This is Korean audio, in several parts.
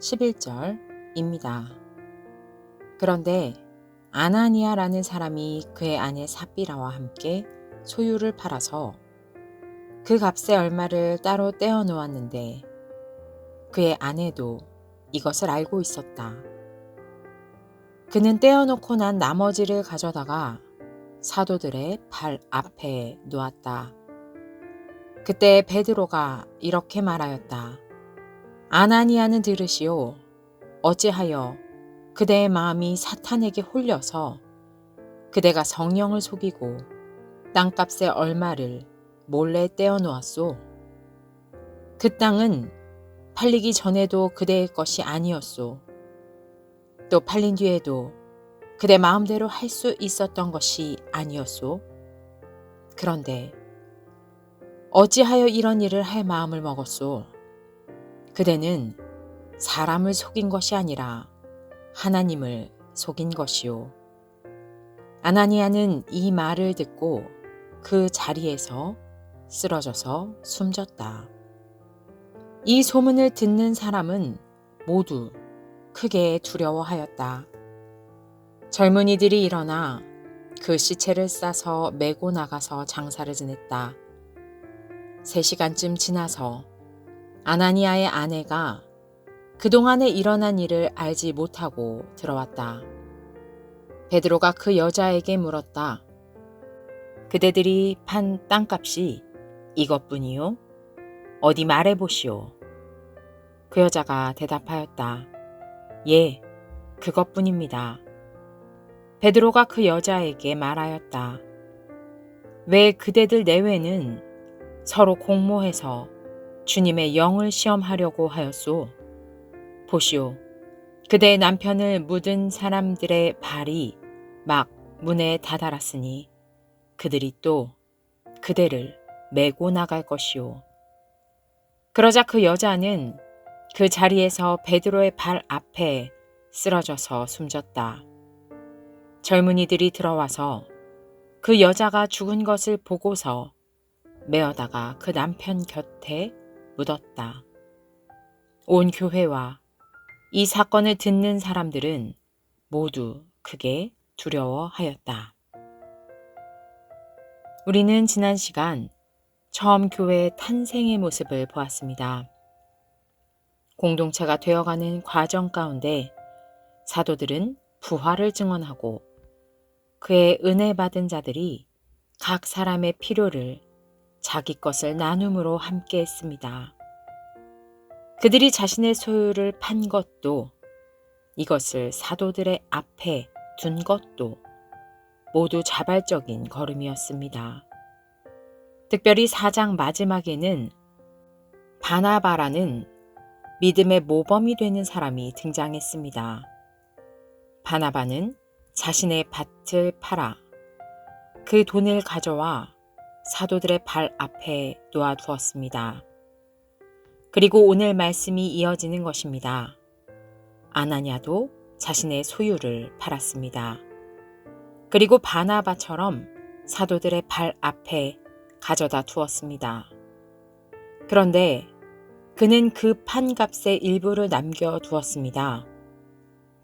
11절입니다. 그런데 아나니아라는 사람이 그의 아내 사비라와 함께 소유를 팔아서 그 값의 얼마를 따로 떼어 놓았는데 그의 아내도 이것을 알고 있었다. 그는 떼어 놓고 난 나머지를 가져다가 사도들의 발 앞에 놓았다. 그때 베드로가 이렇게 말하였다. 아나니아는 들으시오. 어찌하여 그대의 마음이 사탄에게 홀려서 그대가 성령을 속이고 땅값의 얼마를 몰래 떼어 놓았소. 그 땅은 팔리기 전에도 그대의 것이 아니었소. 또 팔린 뒤에도 그대 마음대로 할 수 있었던 것이 아니었소. 그런데 어찌하여 이런 일을 할 마음을 먹었소? 그대는 사람을 속인 것이 아니라 하나님을 속인 것이요. 아나니아는 이 말을 듣고 그 자리에서 쓰러져서 숨졌다. 이 소문을 듣는 사람은 모두 크게 두려워하였다. 젊은이들이 일어나 그 시체를 싸서 메고 나가서 장사를 지냈다. 3시간쯤 지나서 아나니아의 아내가 그동안에 일어난 일을 알지 못하고 들어왔다. 베드로가 그 여자에게 물었다. 그대들이 판 땅값이 이것뿐이요? 어디 말해보시오. 그 여자가 대답하였다. 예, 그것뿐입니다. 베드로가 그 여자에게 말하였다. 왜 그대들 내외는 서로 공모해서 주님의 영을 시험하려고 하였소? 보시오. 그대의 남편을 묻은 사람들의 발이 막 문에 다다랐으니 그들이 또 그대를 메고 나갈 것이오. 그러자 그 여자는 그 자리에서 베드로의 발 앞에 쓰러져서 숨졌다. 젊은이들이 들어와서 그 여자가 죽은 것을 보고서 메어다가 그 남편 곁에 묻었다. 온 교회와 이 사건을 듣는 사람들은 모두 크게 두려워하였다. 우리는 지난 시간 처음 교회의 탄생의 모습을 보았습니다. 공동체가 되어가는 과정 가운데 사도들은 부활을 증언하고 그의 은혜 받은 자들이 각 사람의 필요를 자기 것을 나눔으로 함께 했습니다. 그들이 자신의 소유를 판 것도 이것을 사도들의 앞에 둔 것도 모두 자발적인 걸음이었습니다. 특별히 사장 마지막에는 바나바라는 믿음의 모범이 되는 사람이 등장했습니다. 바나바는 자신의 밭을 팔아 그 돈을 가져와 사도들의 발 앞에 놓아두었습니다. 그리고 오늘 말씀이 이어지는 것입니다. 아나냐도 자신의 소유를 팔았습니다. 그리고 바나바처럼 사도들의 발 앞에 가져다 두었습니다. 그런데 그는 그 판값의 일부를 남겨 두었습니다.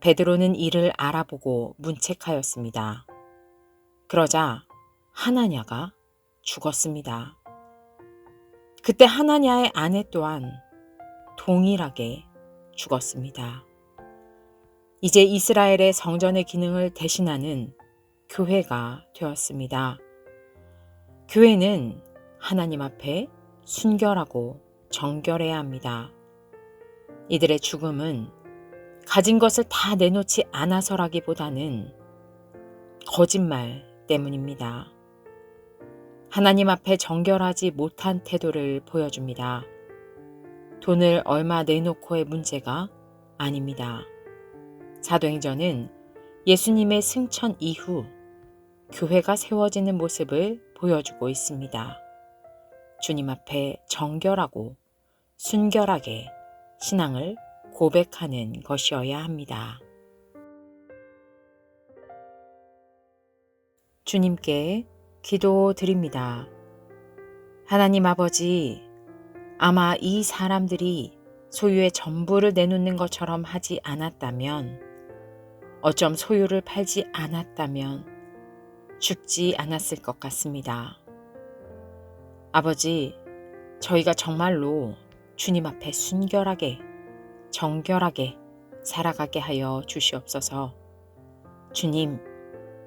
베드로는 이를 알아보고 문책하였습니다. 그러자 하나냐가 죽었습니다. 그때 하나냐의 아내 또한 동일하게 죽었습니다. 이제 이스라엘의 성전의 기능을 대신하는 교회가 되었습니다. 교회는 하나님 앞에 순결하고 정결해야 합니다. 이들의 죽음은 가진 것을 다 내놓지 않아서라기보다는 거짓말 때문입니다. 하나님 앞에 정결하지 못한 태도를 보여줍니다. 돈을 얼마 내놓고의 문제가 아닙니다. 사도행전은 예수님의 승천 이후 교회가 세워지는 모습을 보여주고 있습니다. 주님 앞에 정결하고 순결하게 신앙을 고백하는 것이어야 합니다. 주님께 기도 드립니다. 하나님 아버지, 아마 이 사람들이 소유의 전부를 내놓는 것처럼 하지 않았다면, 어쩜 소유를 팔지 않았다면 죽지 않았을 것 같습니다. 아버지, 저희가 정말로 주님 앞에 순결하게, 정결하게 살아가게 하여 주시옵소서. 주님,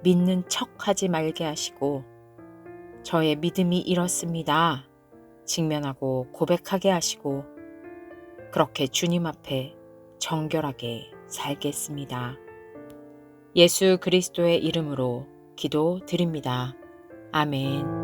믿는 척 하지 말게 하시고, 저의 믿음이 이렇습니다. 직면하고 고백하게 하시고 그렇게 주님 앞에 정결하게 살겠습니다. 예수 그리스도의 이름으로 기도 드립니다. 아멘.